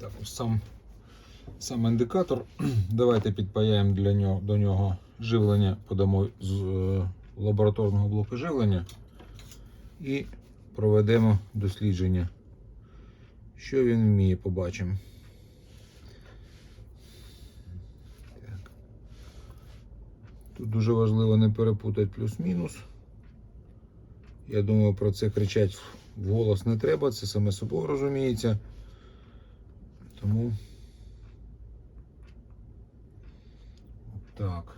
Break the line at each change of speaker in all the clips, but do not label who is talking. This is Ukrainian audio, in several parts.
Так, ось сам, сам індикатор. Давайте підпаяємо для нього, до нього живлення, подамо з е, лабораторного блоку живлення і проведемо дослідження. Що він вміє, побачимо. Тут дуже важливо не перепутати плюс-мінус. Я думаю, про це кричати вголос не треба, це саме собою розуміється. Тому. Так.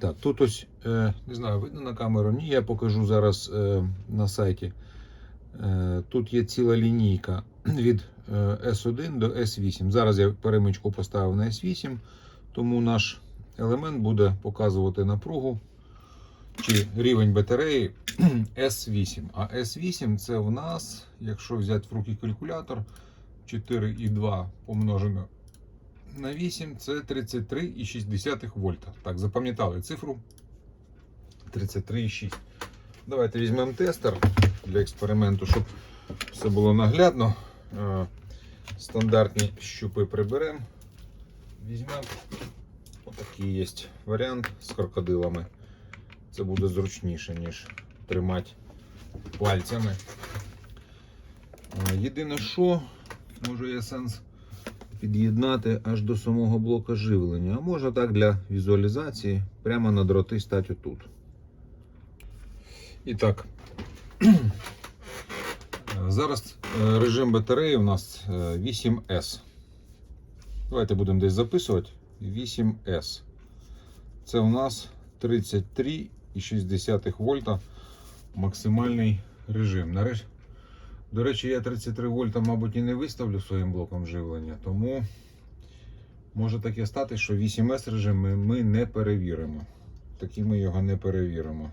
Так, тут ось, е, не знаю, видно на камеру? Ні, я покажу зараз е, на сайті. Е, тут є ціла лінійка від е, S1 до S8. Зараз я перемичку поставив на S8, тому наш елемент буде показувати напругу чи рівень батареї S8. А S8 це в нас, якщо взяти в руки калькулятор, 4,2 помножено на 8 це 33,6 вольта. Так, запам'ятали цифру 33,6. Давайте візьмемо тестер для експерименту, щоб все було наглядно. Е, Стандартні щупи приберемо. Візьмемо. Отакий є варіант з крокодилами. Це буде зручніше, ніж тримати пальцями. Е, Єдине, що може є сенс під'єднати аж до самого блока живлення. А може так для візуалізації прямо на дроти стати отут. І так. Зараз е, режим батареї у нас е, 8S. Давайте будемо десь записувати. 8S. Це у нас 33,6 вольта максимальний режим. До речі, я 33 вольта, мабуть, і не виставлю своїм блоком живлення, тому може таке стати, що 8С режим ми, не перевіримо. Такі ми його не перевіримо.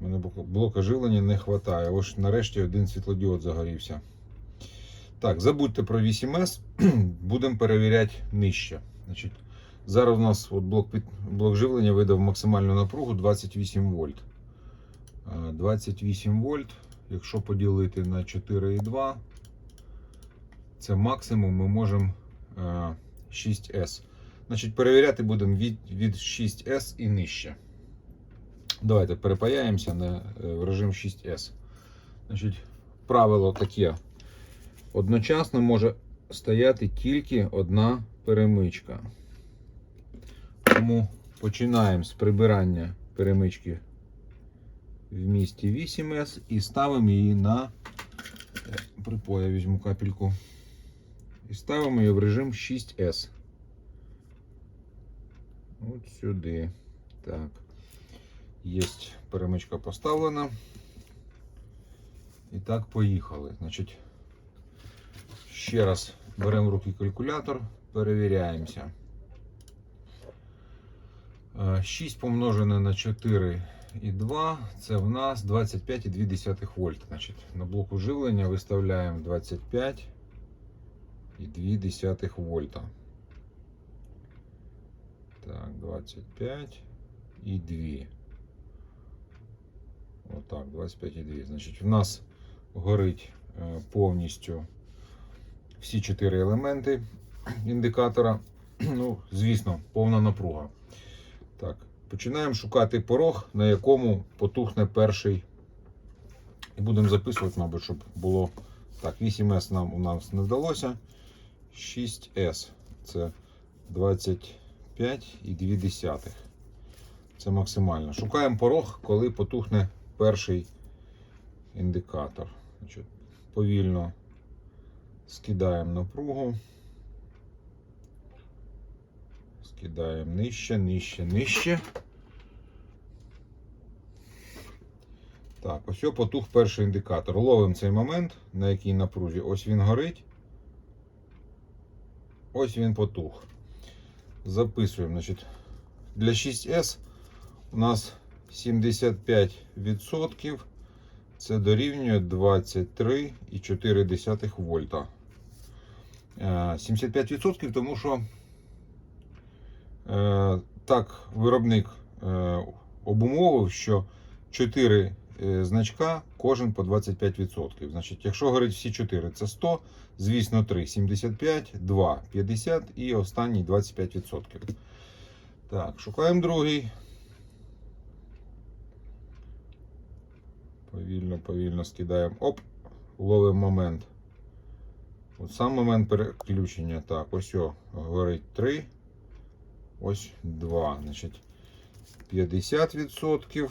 У мене блока живлення не вистачає. Ось нарешті один світлодіод загорівся. Так, забудьте про 8С, будемо перевіряти нижче. Значить, зараз у нас от блок, блок живлення видав максимальну напругу 28 вольт. 28 вольт, якщо поділити на 4,2, це максимум ми можемо е, 6С. Значить, перевіряти будемо від, від 6С і нижче. Давайте перепаяємося на, е, режим 6С. Значить, правило таке. Одночасно може стояти тільки одна перемичка. Тому починаємо з прибирання перемички в місті 8С і ставимо її на е, припоя візьму капельку. І ставимо її в режим 6С. От сюди. Так. Є перемичка поставлена. І так, поїхали. Значить, ще раз беремо в руки калькулятор, перевіряємося. Е, 6 помножене на 4 і 2 це в нас 25,2 вольт. Значить, на блоку живлення виставляємо 25,2 вольта. Так, 25 і 2. Отак, 25,2. Значить, в нас горить е, повністю всі чотири елементи індикатора. Ну, звісно, повна напруга. Так, починаємо шукати порог, на якому потухне перший. І будемо записувати, мабуть, щоб було так. 8С нам у нас не вдалося. 6С це 25,2. Це максимально. Шукаємо порог, коли потухне перший індикатор. Повільно скидаємо напругу. Скидаємо нижче, нижче, нижче. Так, ось потух перший індикатор. Ловимо цей момент, на якій напрузі. Ось він горить. Ось він потух. Записуємо. Значить, для 6С у нас 75%. Це дорівнює 23,4 вольта. Е, 75%, тому що е, так виробник е, обумовив, що 4 е, значка, кожен по 25%. Значить, якщо горить всі 4, це 100, звісно, 3 75, 2 50 і останній 25%. Так, шукаємо другий. Повільно, повільно скидаємо. Оп, ловимо момент. От сам момент переключення. Так, ось о, горить 3. Ось 2. Значить, 50%.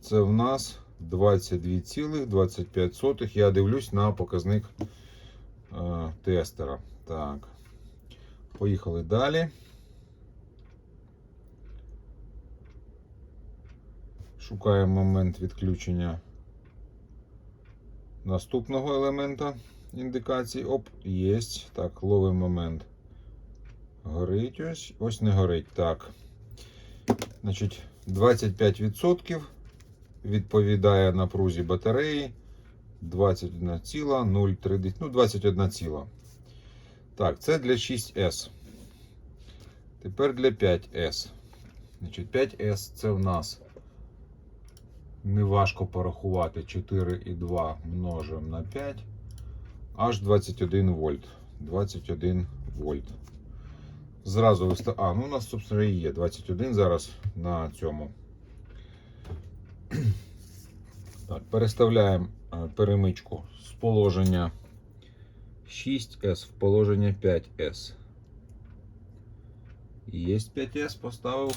Це в нас 22,25. Я дивлюсь на показник е, тестера. Так. Поїхали далі. Шукаємо момент відключення наступного елемента індикації. Оп, є. Так, ловимо момент. Горить ось. Ось не горить. Так. Значить, 25% відповідає напрузі батареї. 21,03. Ну, 21 ціла. Так, це для 6S. Тепер для 5S. Значить, 5S це в нас неважко порахувати 4,2 множимо на 5. Аж 21 вольт. 21 вольт. Зразу виста... А, ну у нас, собственно, і є 21 зараз на цьому. Так, переставляємо е, перемичку з положення 6S в положення 5S. Є 5S, поставив.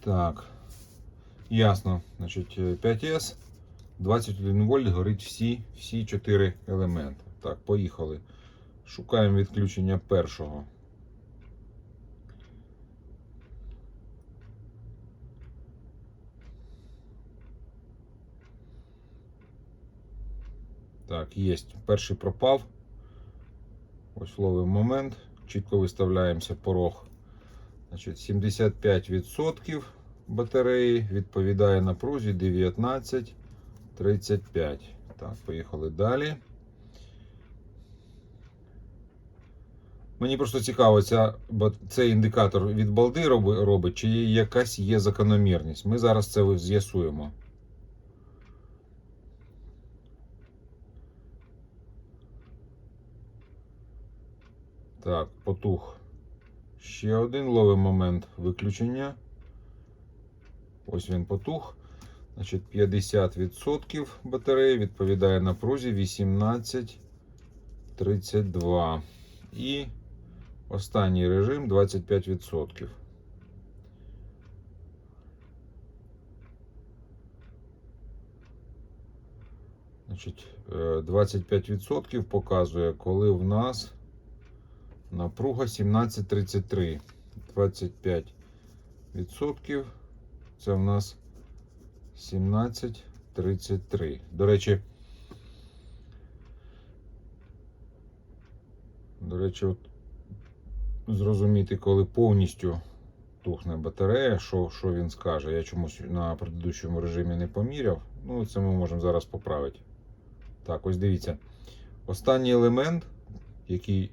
Так. Ясно. Значить, е, 5S, 21 вольт горить всі, всі 4 елементи. Так, поїхали. Шукаємо відключення першого. Так, є. Перший пропав. Ось ловимо момент. Чітко виставляємося порог. Значить, 75% батареї відповідає напрузі 19,35. Так, поїхали далі. Мені просто цікаво, ця, цей індикатор від балди робить, чи якась є закономірність. Ми зараз це з'ясуємо. Так, потух. Ще один ловимо момент виключення. Ось він потух. Значить, 50% батареї відповідає напрузі 18,32. І останній режим 25%. Значить, е, 25% показує, коли в нас напруга 17,33. 25% це в нас 17,33. До речі, до речі, от зрозуміти, коли повністю тухне батарея, що, що він скаже. Я чомусь на предыдущому режимі не поміряв. Ну, це ми можемо зараз поправити. Так, ось дивіться. Останній елемент, який,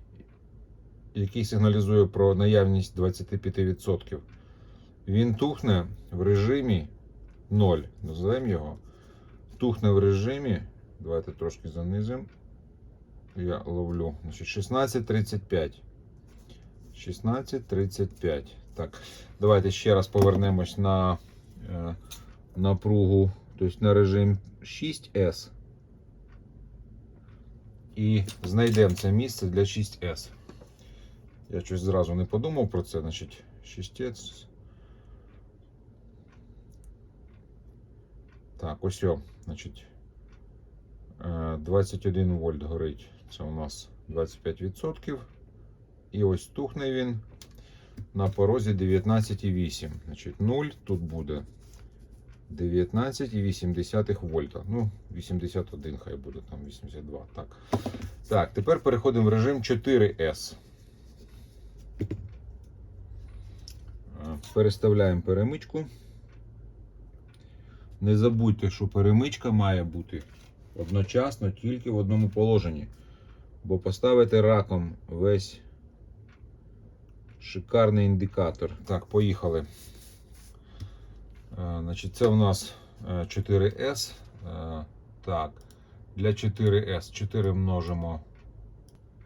який сигналізує про наявність 25%, він тухне в режимі 0. Називаємо його. Тухне в режимі. Давайте трошки занизимо. Я ловлю. 16.35. 16.35. Так, давайте ще раз повернемось на е, напругу, тобто на режим 6S. І знайдемо це місце для 6S. Я щось зразу не подумав про це, значить 6S. Так, ось о, значить, е, 21 вольт горить. Це у нас 25%. І ось тухне він на порозі 19,8. Значить, 0 тут буде 19,8 вольта. Ну, 81 хай буде, там 82. Так. Так, тепер переходимо в режим 4S. Е, Переставляємо перемичку. Не забудьте, що перемичка має бути одночасно тільки в одному положенні. Бо поставити раком весь шикарний індикатор. Так, поїхали. Е, Значить, це у нас е, 4S. Е, Так, для 4S 4 множимо.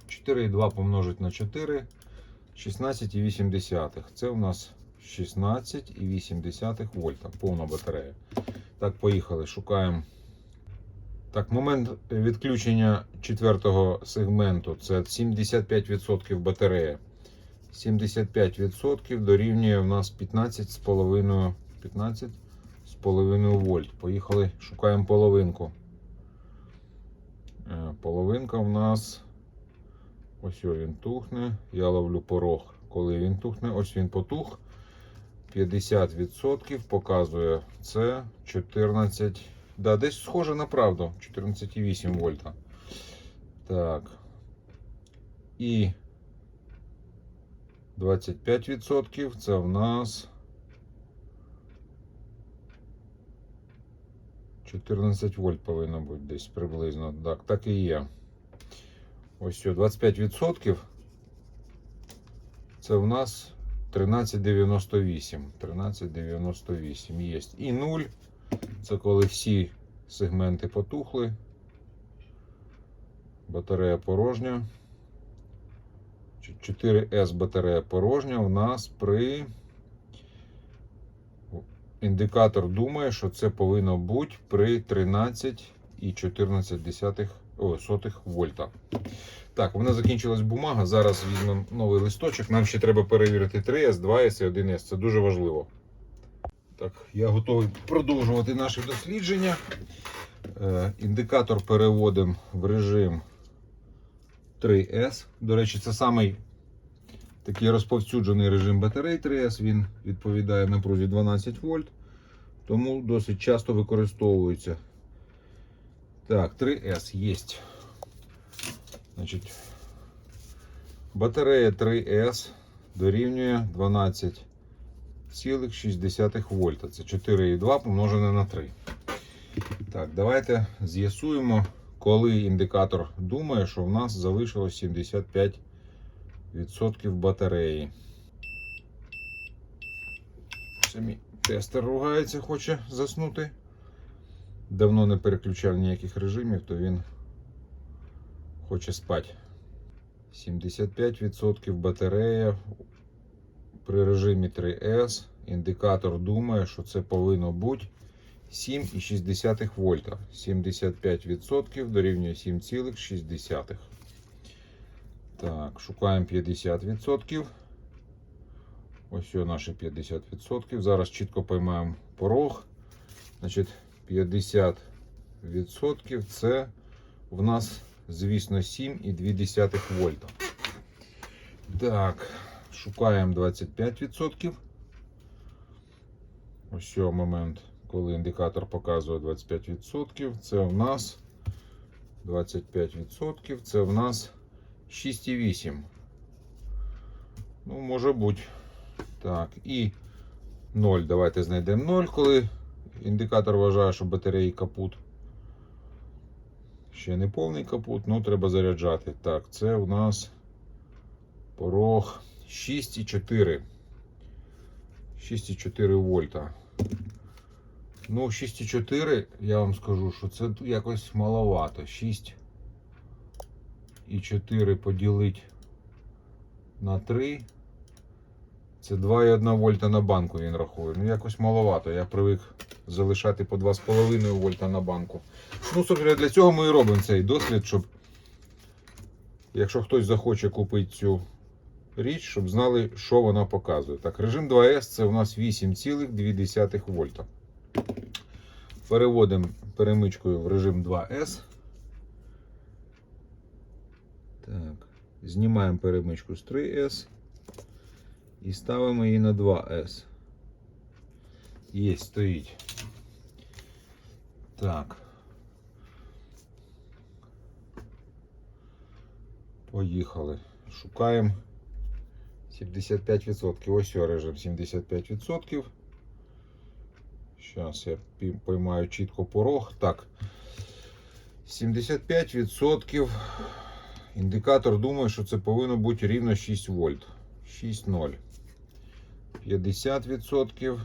4,2 помножить на 4. 16,8. Це у нас 16,8 вольта. Повна батарея. Так, поїхали. Шукаємо. Так, момент відключення четвертого сегменту це 75% батарея. 75% дорівнює у нас 15,5 15,5 вольт. Поїхали, шукаємо половинку. Е, Половинка в нас. Ось він тухне. Я ловлю порог. Коли він тухне, ось він потух. 50% показує це 14. Да, десь схоже на правду. 14,8 вольта. Так. І 25% це в нас 14 вольт повинно бути десь приблизно. Так, так і є. Ось що, 25% це в нас 13,98. 13,98 є. І 0 це коли всі сегменти потухли. Батарея порожня. 4S батарея порожня у нас при індикатор думає, що це повинно бути при 13,14 сотих вольта. Так, у мене закінчилась бумага. Зараз візьмемо новий листочок. Нам ще треба перевірити 3S, 2S і 1S. Це дуже важливо. Так, я готовий продовжувати наше дослідження. Е, індикатор переводимо в режим 3S. До речі, це самий такий розповсюджений режим батарей 3S. Він відповідає напрузі 12 вольт, тому досить часто використовується. Так, 3S є. Значить, батарея 3S дорівнює 12,6 вольта. Це 4,2 помножене на 3. Так, давайте з'ясуємо, коли індикатор думає, що в нас залишилось 75% батареї. Мій тестер ругається, хоче заснути. Давно не переключав ніяких режимів, то він хоче спати. 75% батарея при режимі 3S. Індикатор думає, що це повинно бути 7,6 вольта. 75% дорівнює 7,6. Так, шукаємо 50%. Ось наші 50%. Зараз чітко поймаємо порог. Значить, 50% це в нас, звісно, 7,2 вольта. Так, шукаємо 25%. Ось момент, коли індикатор показує 25%, це в нас 25%, це в нас 6,8. Ну, може бути. Так, і 0. Давайте знайдемо 0, коли індикатор вважає, що батареї капут. Ще не повний капут, ну треба заряджати. Так, це у нас порог 6,4. 6,4 вольта. Ну, 6,4, я вам скажу, що це якось маловато. 6 і 4 поділити на 3. Це 2,1 вольта на банку він рахує. Ну, якось маловато. Я привик залишати по 2,5 вольта на банку. Ну, собственно, для цього ми і робимо цей дослід, щоб якщо хтось захоче купити цю річ, щоб знали, що вона показує. Так, режим 2С це у нас 8,2 вольта. Переводимо перемичкою в режим 2С. Так, знімаємо перемичку з 3С і ставимо її на 2С. Є, стоїть. Так. Поїхали. Шукаємо 75%. Ось режим 75%. Зараз я поймаю чітко порог. Так. 75%. Індикатор думає, що це повинно бути рівно 6 вольт. 6,0. 50%.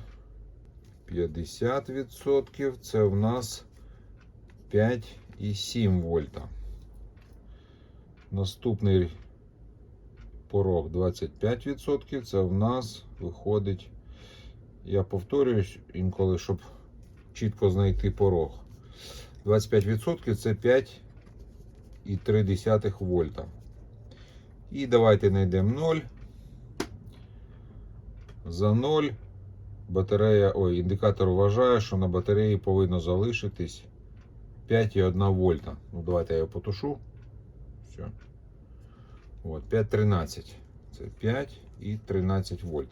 50%. Це в нас 5,7 вольта. Наступний порог 25%. Це в нас виходить. Я повторююсь інколи, щоб чітко знайти порог. 25% це 5,3 вольта. І давайте знайдемо 0. За 0 батарея, ой, індикатор вважає, що на батареї повинно залишитись 5,1 вольта. Ну, давайте я його потушу. Все. От, 5,13. Це 5 і 13 вольт.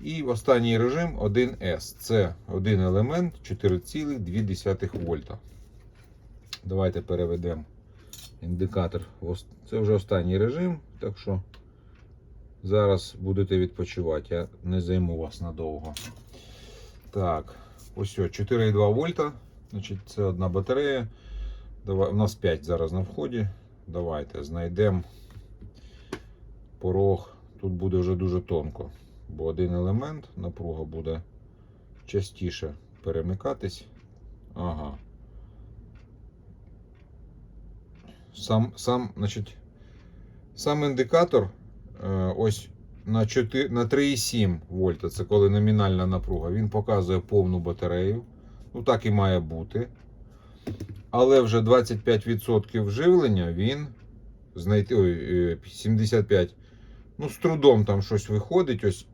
І останній режим 1С. Це один елемент 4,2 вольта. Давайте переведемо індикатор. Це вже останній режим, так що зараз будете відпочивати. Я не займу вас надовго. Так, ось о, 4,2 вольта. Значить, це одна батарея. Давай, у нас 5 зараз на вході. Давайте знайдемо порог. Тут буде вже дуже тонко, бо один елемент, напруга буде частіше перемикатись. Ага. Сам, сам, значить, сам індикатор ось на 4, на 3,7 вольта, це коли номінальна напруга, він показує повну батарею. Ну так і має бути. Але вже 25% живлення він знайти. Ой, е, 75. Ну, з трудом там щось виходить. Ось,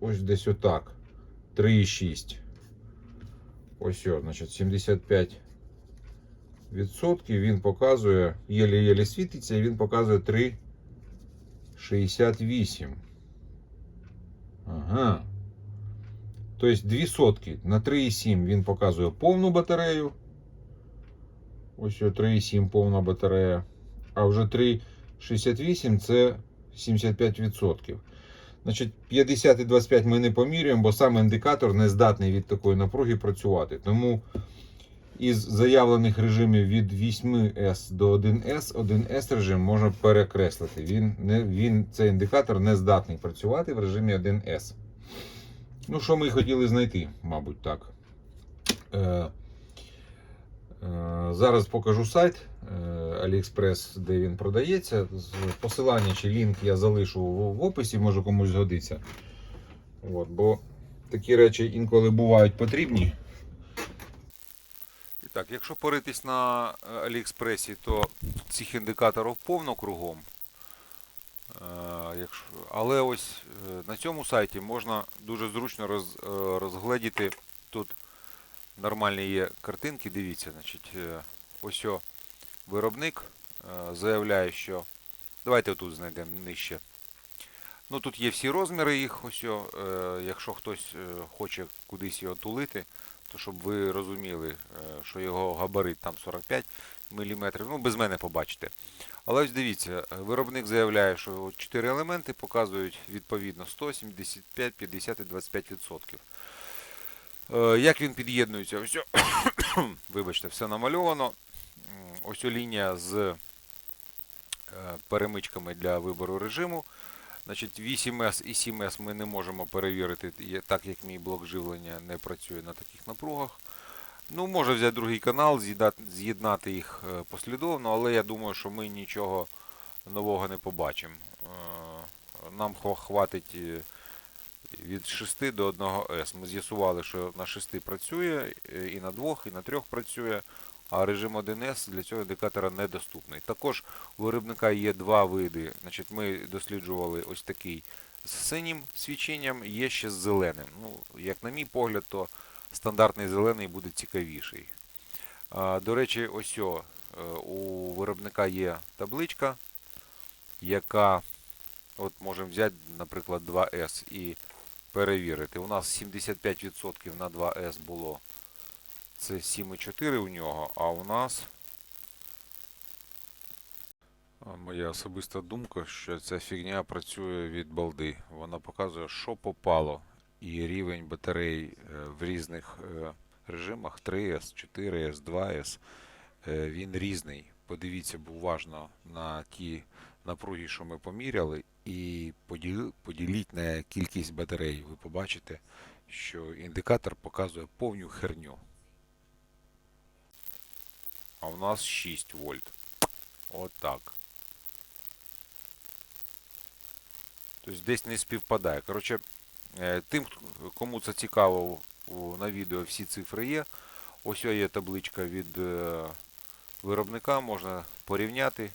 ось десь отак. 3,6. Ось, значить, 75 відсотків він показує, єлі-єлі світиться, і він показує 3,68. Ага. Тобто 2 сотки на 3,7 він показує повну батарею. Ось о, 3,7 повна батарея. А вже 3,68 це 75%. Значить, 50 і 25 ми не помірюємо, бо сам індикатор не здатний від такої напруги працювати. Тому із заявлених режимів від 8S до 1S, 1S режим можна перекреслити. Він, не, він, цей індикатор не здатний працювати в режимі 1S. Ну, що ми хотіли знайти, мабуть, так. Е, е, зараз покажу сайт е, AliExpress, де він продається. Посилання чи лінк я залишу в, в описі, може комусь згодиться. От, бо такі речі інколи бувають потрібні. Так, якщо поритись на е, Аліекспресі, то цих індикаторів повно кругом. Е, але ось е, на цьому сайті можна дуже зручно роз, розгледіти. Тут нормальні є картинки, дивіться, значить, ось о, виробник заявляє, що. Давайте тут знайдемо нижче. Ну тут є всі розміри їх, ось о, якщо хтось хоче кудись його тулити, то щоб ви розуміли, е, що його габарит там 45 мм, ну без мене побачите. Але ось дивіться, виробник заявляє, що 4 елементи показують відповідно 100, 75, 50 і 25%. Е, Як він під'єднується? Ось, вибачте, все намальовано. Ось лінія з е, перемичками для вибору режиму. Значить, 8С і 7С ми не можемо перевірити, так як мій блок живлення не працює на таких напругах. Ну, може взяти другий канал, з'єднати, їх е, послідовно, але я думаю, що ми нічого нового не побачимо. Е, Нам хва- хватить е, від 6 до 1С. Ми з'ясували, що на 6 працює, і на 2, і на 3 працює, а режим 1С для цього індикатора недоступний. Також у виробника є два види. Значить, ми досліджували ось такий з синім свіченням, є ще з зеленим. Ну, як на мій погляд, то стандартний зелений буде цікавіший. А, До речі, ось о, е, у виробника є табличка, яка от можемо взяти, наприклад, 2С і перевірити. У нас 75% на 2С було. Це 7,4 у нього, а у нас. Моя особиста думка, що ця фігня працює від балди. Вона показує, що попало. І рівень батарей е, в різних е, режимах 3С, 4С, 2С. е, Він різний. Подивіться уважно на ті напруги, що ми поміряли, і поділіть на кількість батарей. Ви побачите,
що індикатор показує повну херню. А в нас 6 вольт. Отак. Тобто десь не співпадає. Коротше, е, тим, кому це цікаво, на відео всі цифри є. Ось є табличка від е, виробника, можна порівняти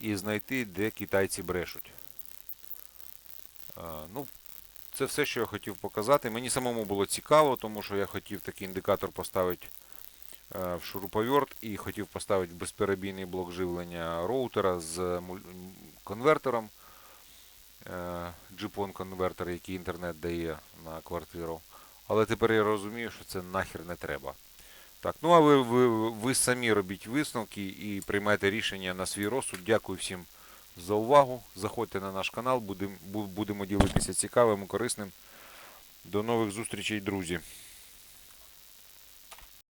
і знайти, де китайці брешуть. Е, Ну, це все, що я хотів показати. Мені самому було цікаво, тому що я хотів такий індикатор поставити в шуруповерт і хотів поставити безперебійний блок живлення роутера з конвертером. е, GPON конвертер, який інтернет дає на квартиру. Але тепер я розумію, що це нахер не треба. Так, ну а ви, ви, ви самі робіть висновки і приймайте рішення на свій розсуд. Дякую всім за увагу. Заходьте на наш канал, будем, бу- будемо ділитися цікавим і корисним. До нових зустрічей, друзі!